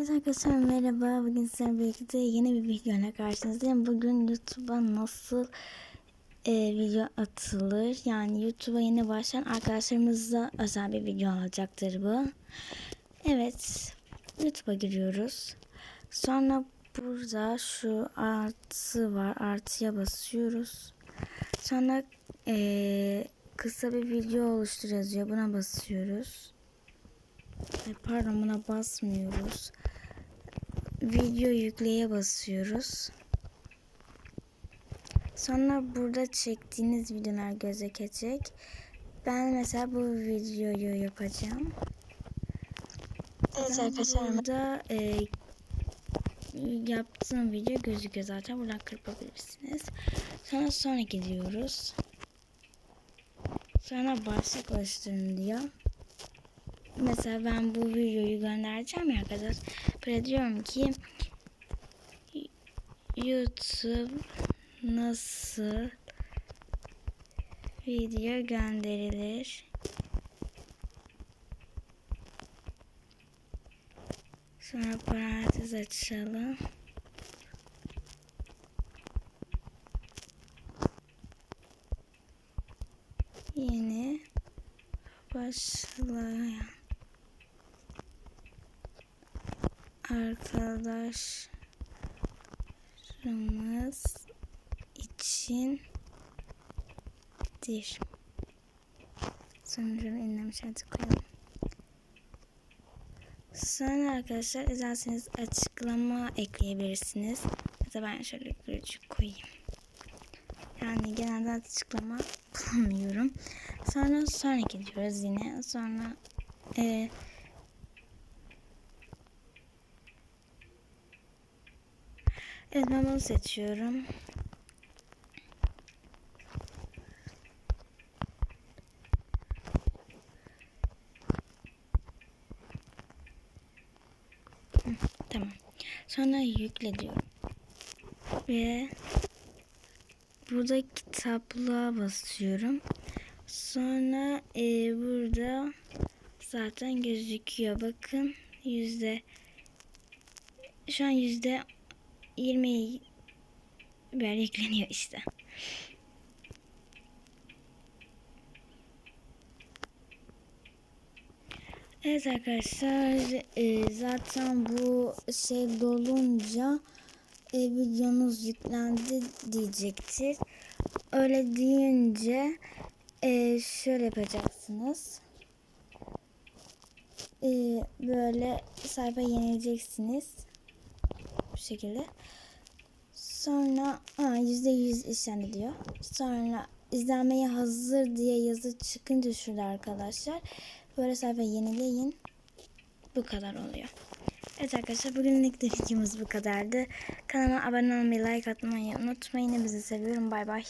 Evet arkadaşlar merhaba. Bugün sizlerle birlikte yeni bir videoyla karşınızdayım. Bugün YouTube'a nasıl e, video atılır? Yani YouTube'a yeni başlayan arkadaşlarımızla özel bir video olacaktır bu. Evet. YouTube'a giriyoruz. Sonra burada şu artı var. Artıya basıyoruz. Sonra e, kısa bir video oluştur yazıyor. Buna basıyoruz. Pardon buna basmıyoruz. Video yükleye basıyoruz. Sonra burada çektiğiniz videolar gözükecek. Ben mesela bu videoyu yapacağım. Evet arkadaşlar burada e, yaptığım video gözüküyor zaten. Buradan kırpabilirsiniz. Sonra sonra gidiyoruz. Sonra başlık oluşturun diyor mesela ben bu videoyu göndereceğim ya arkadaşlar. Böyle diyorum ki YouTube nasıl video gönderilir? Sonra parantez açalım. Yeni başlayan arkadaşlarımız içindir. Sonucunu inlemiş artık koyalım. Sonra arkadaşlar isterseniz açıklama ekleyebilirsiniz. Mesela ben şöyle küçük koyayım. Yani genelde açıklama bulamıyorum. Sonra sonra gidiyoruz yine. Sonra e, ben bunu seçiyorum. Tamam. Sonra yükle diyorum. Ve burada kitaplığa basıyorum. Sonra e, burada zaten gözüküyor. Bakın yüzde şu an yüzde 20 böyle yükleniyor işte. Evet arkadaşlar e, zaten bu şey dolunca e, videonuz yüklendi diyecektir. Öyle deyince e, şöyle yapacaksınız. E, böyle sayfa yenileceksiniz. Bu şekilde. Sonra yüzde yüz işlendi diyor. Sonra izlenmeye hazır diye yazı çıkınca şurada arkadaşlar. Böyle sayfa yenileyin. Bu kadar oluyor. Evet arkadaşlar bugünlük de videomuz bu kadardı. Kanalıma abone olmayı, like atmayı unutmayın. Bizi seviyorum. Bay bay.